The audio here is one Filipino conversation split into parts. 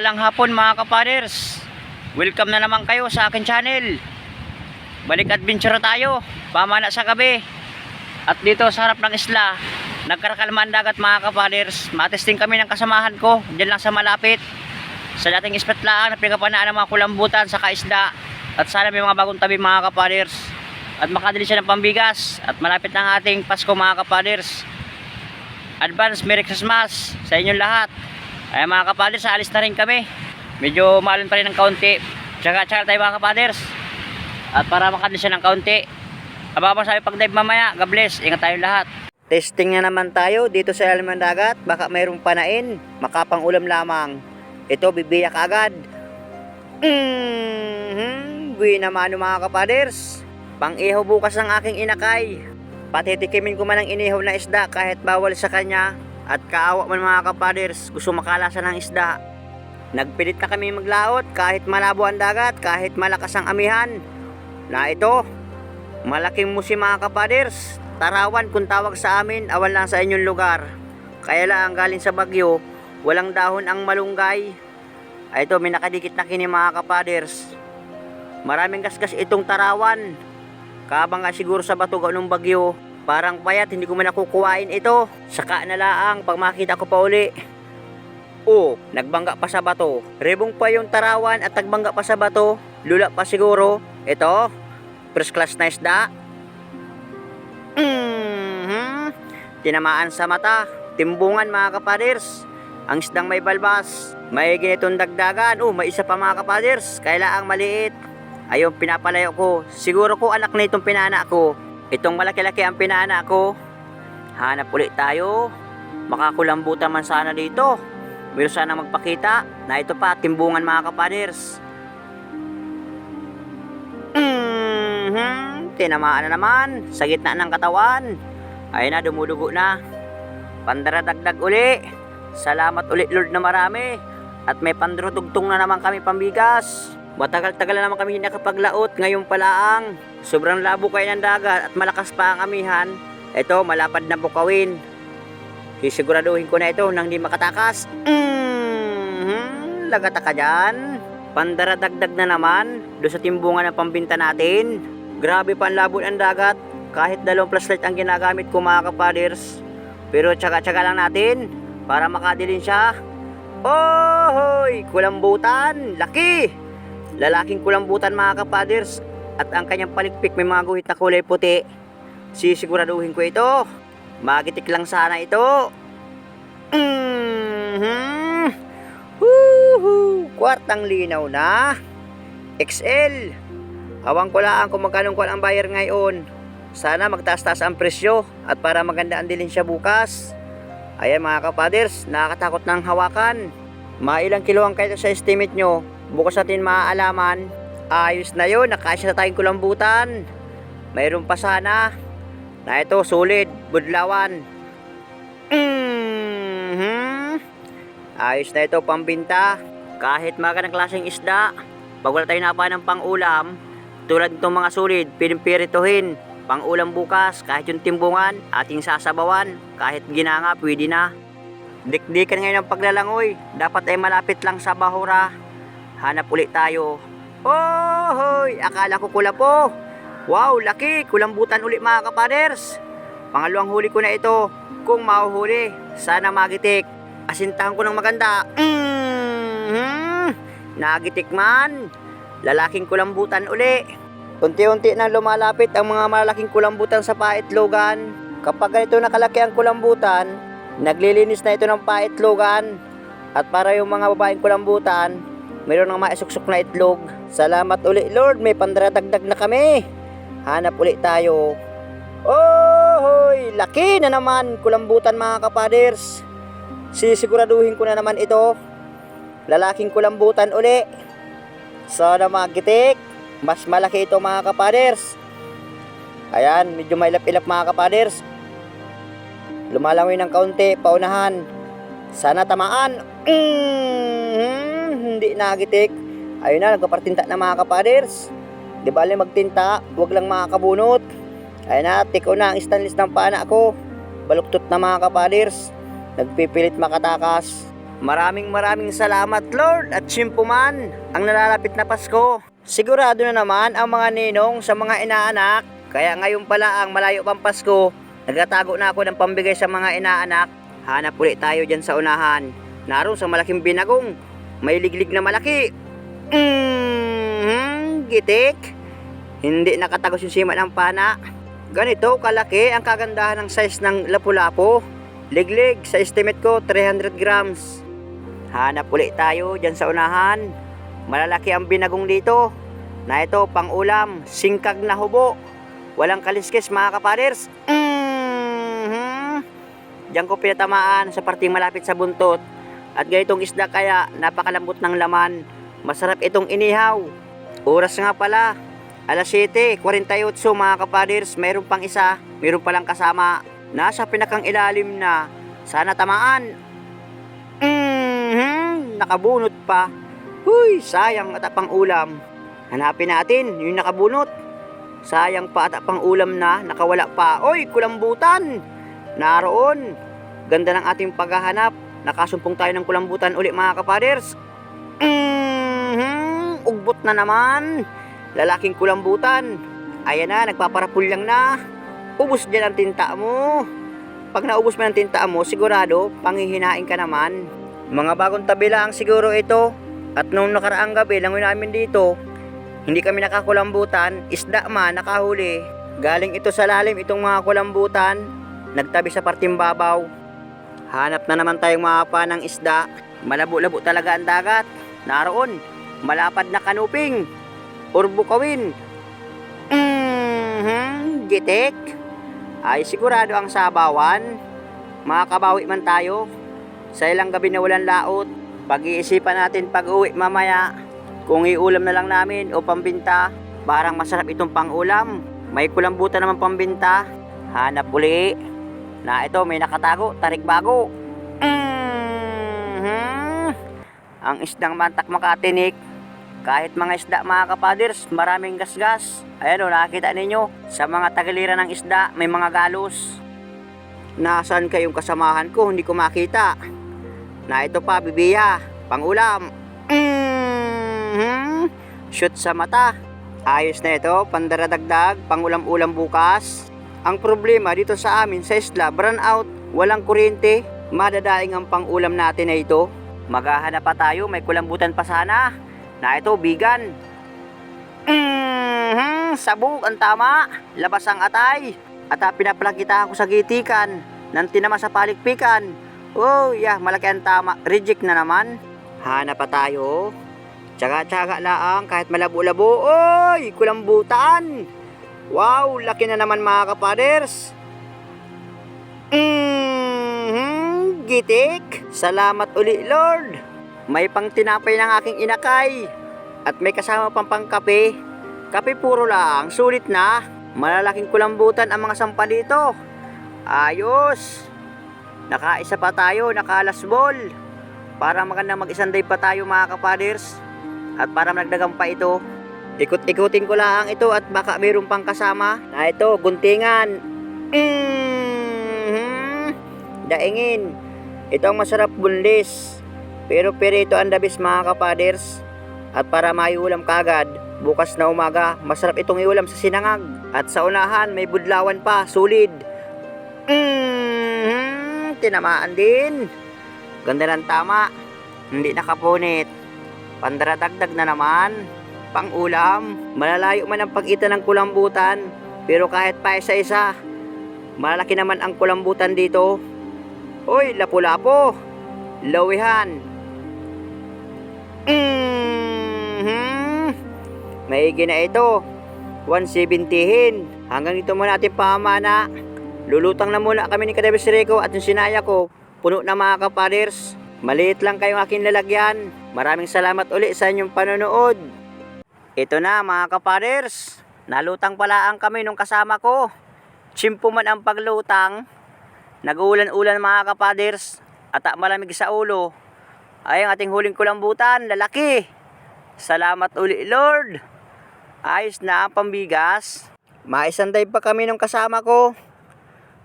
Mabagpalang hapon mga kapaders. Welcome na naman kayo sa akin channel. Balik adventure tayo. Pamana sa gabi. At dito sa harap ng isla, nagkarakalman dagat mga kapaders. Matesting kami ng kasamahan ko. Diyan lang sa malapit. Sa dating ispat lang, napingapanaan ng mga kulambutan sa kaisda. At sana may mga bagong tabi mga kapaders. At makadali siya ng pambigas. At malapit na ang ating Pasko mga kapaders. Advance Merry Christmas sa inyong lahat. Ay mga kapaders, alis na rin kami. Medyo malon pa rin ng kaunti. Tsaka tsaka tayo mga kapaders. At para makadali siya ng kaunti. Ababa sa pag dive mamaya. God bless. Ingat tayo lahat. Testing na naman tayo dito sa ilalim ng dagat. Baka mayroong panain. Makapang ulam lamang. Ito, bibiyak agad. Mm-hmm. Buwi naman mga kapaders. Pang-ihaw bukas ng aking inakay. Patitikimin ko man ang inihaw na isda kahit bawal sa kanya. At kaawa man mga kapaders, gusto makalasa ng isda. Nagpilit na kami maglaot kahit malabo ang dagat, kahit malakas ang amihan. Na ito, malaking musi mga kapaders. Tarawan kung tawag sa amin, awan lang sa inyong lugar. Kaya lang galing sa bagyo, walang dahon ang malunggay. Ay ito, may nakadikit na kini mga kapaders. Maraming gasgas itong tarawan. Kabang nga siguro sa bato ng bagyo, parang payat hindi ko man nakukuhain ito. Saka na laang pag makita ko pa uli. Oh, nagbangga pa sa bato. Rebong pa yung tarawan at nagbangga pa sa bato. Lula pa siguro. Ito, first class na isda. Mhm. Tinamaan sa mata. Timbungan mga kapaders. Ang isdang may balbas. May ginitong dagdagan. Oh, may isa pa mga kapaders. Kailaang maliit. Ayun, pinapalayo ko. Siguro ko anak na itong pinana ko. Itong malaki-laki ang pinana ko. Hanap ulit tayo. Makakulambutan man sana dito. Meron sana magpakita na ito pa, timbungan mga kapaders. Mhm, tinamaan na naman sa gitna ng katawan. Ayun na, dumudugo na. Pandaradagdag uli. Salamat ulit Lord na marami. At may pandrutugtong na naman kami pambigas. Matagal-tagal na naman kami nakapaglaot ngayon palaang. Sobrang labo kayo ng dagat at malakas pa ang amihan. Ito, malapad na bukawin. Sisiguraduhin ko na ito nang di makatakas. Mhm, lagata ka dyan. Pandaradagdag na naman doon sa timbungan ng pambinta natin. Grabe pa ang ang dagat. Kahit dalawang flashlight ang ginagamit ko mga kapaders. Pero tsaga-tsaga lang natin para makadilin siya. Oh, hoy! Kulambutan! Laki! Lalaking kulambutan mga kapaders. At ang kanyang palikpik may mga guhit na kulay puti. Sisiguraduhin ko ito. Magitik lang sana ito. Mhm. Woohoo! Kwartang linaw na. XL. Awang ko lang kung magkano ko ang buyer ngayon. Sana magtaas-taas ang presyo at para maganda ang dilin siya bukas. Ayan mga kapaders, nakakatakot ng hawakan. Mailang kilo ang kayo sa estimate nyo. Bukas natin maaalaman. Ayos na yun, nakasya na tayong kulambutan. Mayroon pa sana. Na ito, solid, budlawan. Mhm. Ayos na ito, pambinta. Kahit magandang klaseng isda, pag wala tayo napa ng pang-ulam, tulad nitong mga solid, pinimpirituhin. Pang-ulam bukas, kahit yung timbungan, ating sasabawan, kahit ginanga, pwede na. Dikdikan ngayon ang paglalangoy. Dapat ay malapit lang sa bahura. Hanap ulit tayo. Oh, hoy! Akala ko kula po. Wow, laki! Kulambutan ulit mga kapaders. Pangalawang huli ko na ito. Kung mahuhuli, sana magitik. Asintahan ko ng maganda. Mm-hmm. Nagitik man. Lalaking kulambutan uli. Unti-unti na lumalapit ang mga malaking kulambutan sa paitlogan. Kapag ganito nakalaki ang kulambutan, naglilinis na ito ng paitlogan. At para yung mga babaeng kulambutan, mayroon ng maisuksok na itlog. Salamat uli Lord, may pandaradagdag na kami. Hanap uli tayo. Oh, hoy, laki na naman kulambutan mga kapaders. Sisiguraduhin ko na naman ito. Lalaking kulambutan uli. Sana magitik. Mas malaki ito mga kapaders. Ayan, medyo mailap-ilap mga kapaders. Lumalangoy ng kaunti, paunahan. Sana tamaan. Mm, hindi nagitik. Ayun na, nagpapartinta na mga kapaders. Di bali magtinta, huwag lang makakabunot. Ayun na, tiko na ang stainless ng pana ko. Baluktot na mga kapaders. Nagpipilit makatakas. Maraming maraming salamat Lord at simpuman ang nalalapit na Pasko. Sigurado na naman ang mga ninong sa mga inaanak. Kaya ngayon pala ang malayo pang Pasko, nagtatago na ako ng pambigay sa mga inaanak. Hanap ulit tayo dyan sa unahan. Naroon sa malaking binagong, may liglig na malaki. Mm, gitik. Hindi nakatagos yung sima ng pana. Ganito kalaki ang kagandahan ng size ng lapu-lapo. Liglig, sa estimate ko 300 grams. Hanap ulit tayo dyan sa unahan. Malalaki ang binagong dito. Na ito, pang ulam, singkag na hubo. Walang kaliskis mga kapaders. Mhm. Diyan ko pinatamaan sa parting malapit sa buntot. At ganitong isda kaya napakalambot ng laman. Masarap itong inihaw. Oras nga pala. Alas 7.48 mga kapaders. Mayroon pang isa. Mayroon palang kasama. Nasa pinakang ilalim na. Sana tamaan. Mhm. Nakabunot pa. Huy, sayang at pang ulam. Hanapin natin yung nakabunot. Sayang pa at pang ulam na nakawala pa. Oy, kulambutan! Naroon. Ganda ng ating paghahanap. Nakasumpong tayo ng kulambutan uli mga kapaders. Mhm. Ugbot na naman. Lalaking kulambutan. Ayan na, nagpaparapulyang na. Ubus dyan ang tinta mo. Pag naubos mo ng tinta mo, sigurado, panghihinain ka naman. Mga bagong tabi lang siguro ito. At nung nakaraang gabi, langoy namin dito, hindi kami nakakulambutan, isda man nakahuli. Galing ito sa lalim itong mga kulambutan, nagtabi sa parting babaw. Hanap na naman tayong mga pa ng isda. Malabo-labo talaga ang dagat. Naroon, malapad na kanuping. Urbo kawin. Mhm, gitik. Ay sigurado ang sabawan. Makakabawi man tayo. Sa ilang gabi na walang laot. Pag-iisipan natin pag-uwi mamaya. Kung iulam na lang namin o pambinta. Parang masarap itong pang-ulam. May kulambutan naman pambinta. Hanap uli. Na ito may nakatago, tarik bago. Mhm. Ang isdang mantak makatinik. Kahit mga isda mga kapaders, maraming gasgas. Ayan o, nakikita ninyo. Sa mga tagiliran ng isda, may mga galos. Nasaan kayong kasamahan ko? Hindi ko makita. Na ito pa, bibiya. Pangulam. Mhm. Shoot sa mata. Ayos na ito, pandaradagdag, pangulam-ulam bukas. Ang problema dito sa amin sa isla, brown out, walang kuryente, madadaing ang pangulam natin na ito. Maghahanap pa tayo, may kulambutan pa sana. Na ito, bigan. Mhm, sabog ang tama. Labas ang atay. At ah, pinapalagita ako sa gitikan. Nang tinama sa palikpikan. Oh, yeah, malaki ang tama. Reject na naman. Hanap pa tayo. Tsaga-tsaga laang kahit malabo-labo. Oy, kulambutan. Wow, laki na naman mga kapaders. Mhm, gitik. Salamat uli, Lord. May pang tinapay ng aking inakay. At may kasama pang pangkape. Kape puro lang, sulit na. Malalaking kulambutan ang mga sampa dito. Ayos. Nakaisa pa tayo, nakalasbol. Para maganda mag-isanday pa tayo mga kapaders. At para nagdagang pa ito. Ikot-ikutin ko lang ito at baka mayroon pang kasama. Na ito, guntingan. Mhm. Daingin. Ito ang masarap bunlis. Pero perito ang dabis mga kapaders. At para maiulam kagad, bukas na umaga, masarap itong iulam sa sinangag. At sa unahan, may budlawan pa, sulid. Mhm. Tinamaan din. Ganda ng tama. Hindi nakapunit. Pandaradagdag na naman. Pang-ulam. Malalayo man ang pagkita ng kulambutan. Pero kahit pa isa-isa, malaki naman ang kulambutan dito. Hoy, lapu-lapo. Lawihan. Mhm. Maigi na ito. 170hin. Hanggang dito muna ating pamana. Lulutang na muna kami ni Kadabis Rico at yung sinaya ko. Puno na mga kapaders. Maliit lang kayong aking lalagyan. Maraming salamat uli sa inyong panonood. Ito na mga kapaders. Nalutang pala ang kami nung kasama ko. Chimpo man ang paglutang. Nag-uulan-ulan mga kapaders. At ah, malamig sa ulo. Ay ang ating huling kulambutan, lalaki. Salamat uli Lord. Ayos na ang pambigas. Maisanday pa kami nung kasama ko.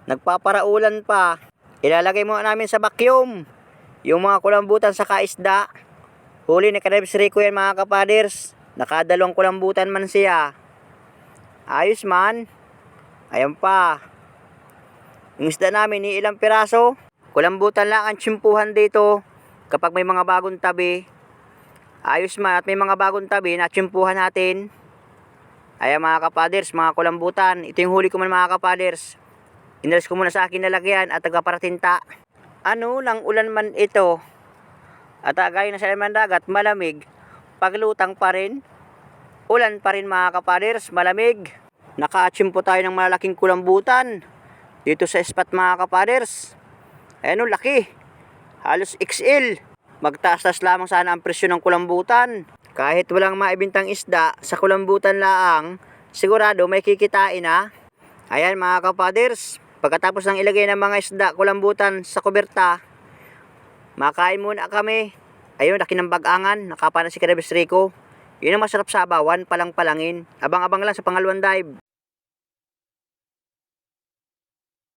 Nagpaparaulan pa. Ilalagay mo namin sa vacuum. Yung mga kulambutan sa kaisda, huli ni Kadebs Rico yan mga kapaders. Nakadalawang kulambutan man siya. Ayos man. Ayan pa. Yung isda namin, ni ilang piraso. Kulambutan lang ang tsimpuhan dito kapag may mga bagong tabi. Ayos man at may mga bagong tabi na tsimpuhan natin. Ayan mga kapaders, mga kulambutan. Ito yung huli ko man mga kapaders. Inalis ko muna sa akin nalagyan at tagaparatinta. Ano lang ulan man ito. At gaya na sa laman dagat, malamig. Paglutang pa rin. Ulan pa rin mga kapaders, malamig. Nakaachimpo tayo ng malaking kulambutan. Dito sa spot mga kapaders. Ayan o, laki. Halos XL. Magtaas-taas lamang sana ang presyo ng kulambutan. Kahit walang maibintang isda, sa kulambutan laang, sigurado may kikitain na. Ayan mga kapaders, pagkatapos ng ilagay ng mga isda, kulambutan sa kuberta, makain muna kami. Ayun, laki ng bagangan, nakapa na si Karabes Rico. Yun ang masarap sa abawan, palang palangin. Abang-abang lang sa pangalawang dive.